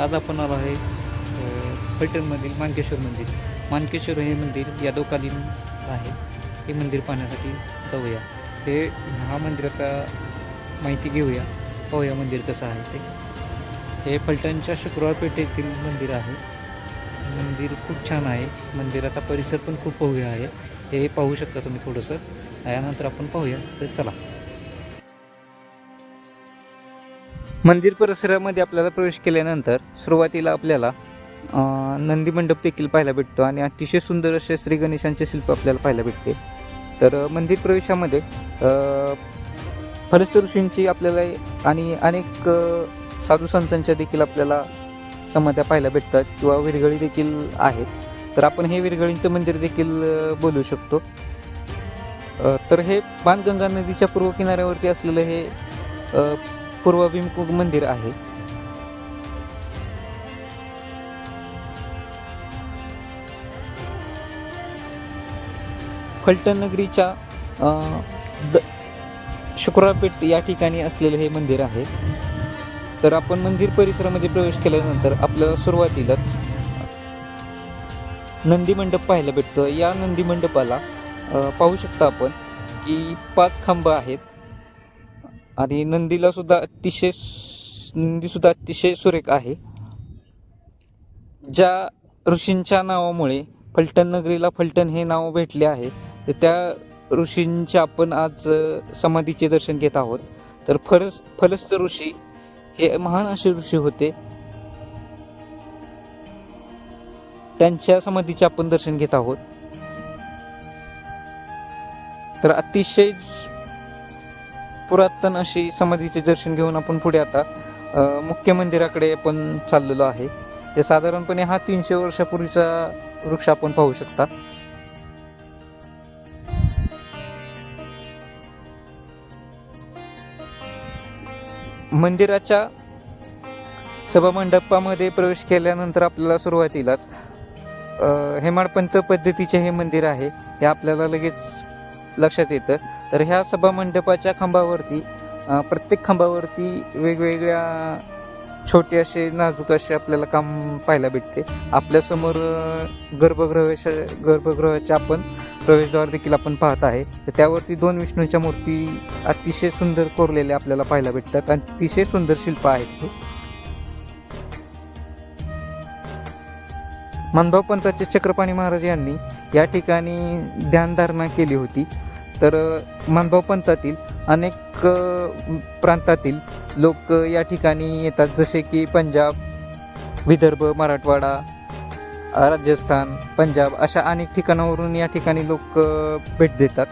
आज आपण आलो आहे पैठणमधील मानकेश्वर मंदिर. मानकेश्वर हे मंदिर यादवकालीन आहे. हे मंदिर पाहण्यासाठी जाऊया. हे हा मंदिराचा माहिती घेऊया. पाहूया मंदिर कसं आहे ते. हे फलटणच्या शुक्रवार पेठेतील मंदिर आहे. मंदिर खूप छान आहे. मंदिराचा परिसर पण खूप भव्य आहे. हे पाहू शकता तुम्ही थोडंसं. यानंतर आपण पाहूया. तर चला. मंदिर परिसरामध्ये आपल्याला प्रवेश केल्यानंतर सुरुवातीला आपल्याला नंदी मंडप देखील पाहायला भेटतो आणि अतिशय सुंदर असे श्री गणेशांचे शिल्प आपल्याला पाहायला भेटते. तर मंदिर प्रवेशामध्ये फलस्त ऋषींची आपल्याला आणि अनेक साधू संतांच्या देखील आपल्याला समाध्या पाहायला भेटतात किंवा विरगळी देखील आहेत तर आपण हे विरगळींचं मंदिर देखील बोलू शकतो. तर हे बाणगंगा नदीच्या पूर्व किनाऱ्यावरती असलेलं हे पूर्वाभिमुख मंदिर आहे. फलटण नगरीच्या द शुक्रवारपेठ या ठिकाणी असलेलं हे मंदिर आहे. तर आपण मंदिर परिसरामध्ये प्रवेश केल्यानंतर आपल्याला सुरुवातीलाच नंदी मंडप पाहायला भेटतो. या नंदी मंडपाला पाहू शकता आपण की पाच खांब आहेत. आणि नंदीला सुद्धा अतिशय नंदी सुद्धा अतिशय सुरेख आहे. ज्या ऋषींच्या नावामुळे फलटण नगरीला फलटण हे नाव भेटले आहे तर त्या ऋषींच्या आपण आज समाधीचे दर्शन घेत आहोत. तर फरस फलस्त ऋषी हे महान असे ऋषी होते. त्यांच्या समाधीचे आपण दर्शन घेत आहोत. तर अतिशय पुरातन अशी समाधीचे दर्शन घेऊन आपण पुढे आता मुख्य मंदिराकडे आपण चाललेलो आहे. ते साधारणपणे हा तीनशे वर्षापूर्वीचा वृक्ष आपण पाहू शकता. मंदिराच्या सभामंडपामध्ये प्रवेश केल्यानंतर आपल्याला सुरुवातीलाच हेमाडपंत पद्धतीचे हे मंदिर आहे हे आपल्याला लगेच लक्षात येतं. तर ह्या सभामंडपाच्या खांबावरती प्रत्येक खांबावरती वेगवेगळ्या छोटे असे नाजूक असे आपल्याला काम पाहायला भेटते. आपल्यासमोर अ, गर्भगृहाच्या आपण प्रवेशद्वार देखील आपण पाहत आहे. तर त्यावरती दोन विष्णूच्या मूर्ती अतिशय सुंदर कोरलेल्या आपल्याला पाहायला भेटतात आणि अतिशय सुंदर शिल्प आहेत हे मनभाव पंथाचे चक्रपाणी महाराज यांनी या ठिकाणी ध्यानधारणा केली होती. तर मानभाव पंथातील अनेक प्रांतातील लोक या ठिकाणी येतात. जसे की पंजाब विदर्भ मराठवाडा राजस्थान पंजाब अशा अनेक ठिकाणावरून या ठिकाणी लोक भेट देतात.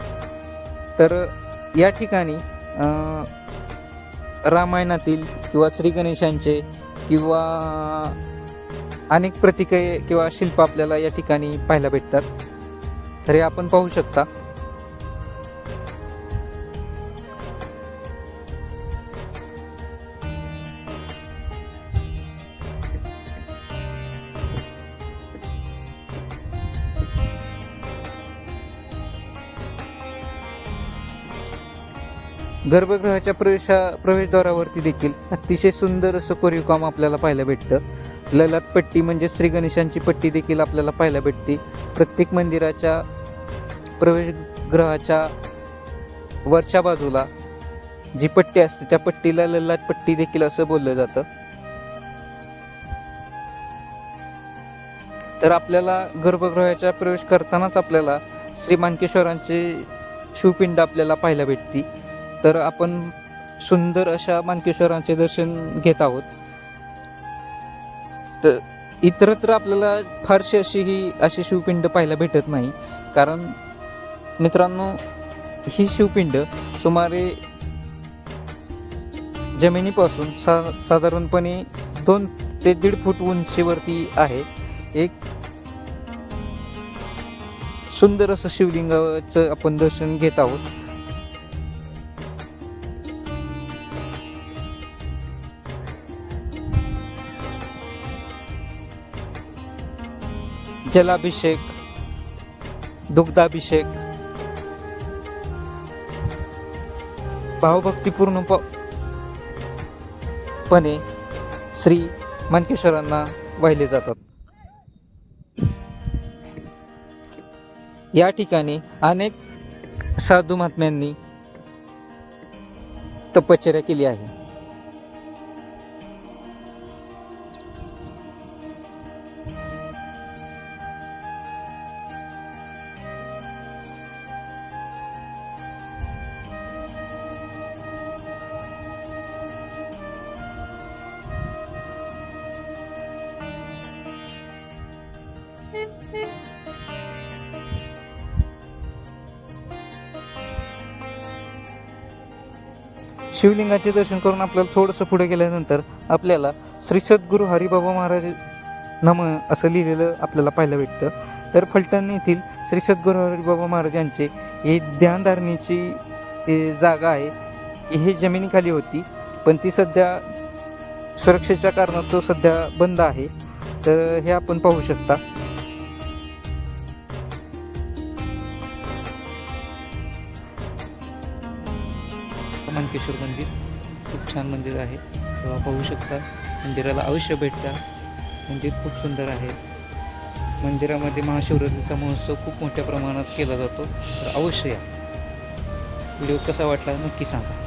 तर या ठिकाणी रामायणातील किंवा श्री गणेशांचे किंवा अनेक प्रतिके किंवा शिल्प आपल्याला या ठिकाणी पाहायला भेटतात. तर हे आपण पाहू शकता. गर्भगृहाच्या प्रवेशा प्रवेशद्वारावरती देखील अतिशय सुंदर असं कोरीव काम आपल्याला पाहायला भेटतं. ललाट पट्टी म्हणजे श्री गणेशांची पट्टी देखील आपल्याला पाहायला भेटते. प्रत्येक मंदिराच्या प्रवेशगृहाच्या वरच्या बाजूला जी पट्टी असते त्या पट्टीला ललाट पट्टी देखील असं बोललं जातं. तर आपल्याला गर्भगृहाच्या प्रवेश करतानाच आपल्याला श्री मानकेश्वरांची शिवपिंड आपल्याला पाहायला भेटती तर आपण सुंदर अशा मानकेश्वरांचे दर्शन घेत आहोत. तर इतरत्र आपल्याला फारशी अशी ही अशी शिवपिंड पाहायला भेटत नाही. कारण मित्रांनो ही शिवपिंड सुमारे जमिनीपासून सा साधारणपणे दोन ते दीड फूट उंचीवरती आहे. एक सुंदर असं शिवलिंगाचं आपण दर्शन घेत आहोत. जलाभिषेक दुग्धाभिषेक भावभक्तीपूर्ण प- पणे श्री मानकेश्वरांना वाहिले जातात. या ठिकाणी अनेक साधू महात्म्यांनी तपश्चर्या केली आहे. शिवलिंगाचे दर्शन करून आपल्याला थोडंसं पुढे गेल्यानंतर आपल्याला श्री सद्गुरू हरिबाबा महाराज नम असं लिहिलेलं आपल्याला पाहायला भेटतं. तर फलटण येथील श्री सद्गुरू हरिबाबा महाराज यांचे हे ध्यानधारणीची हे जागा आहे. हे जमिनीखाली होती पण ती सध्या सुरक्षेच्या कारणास्तव सध्या बंद आहे. तर हे आपण पाहू शकता. मानकेश्वर मंदिर. खूप छान मंदिर आहे. तेव्हा पाहू शकता मंदिराला अवश्य भेटता मंदिर खूप सुंदर आहे. मंदिरामध्ये महाशिवरात्रीचा महोत्सव खूप मोठ्या प्रमाणात केला जातो. तर अवश्य या. व्हिडिओ कसा वाटला नक्की सांगा.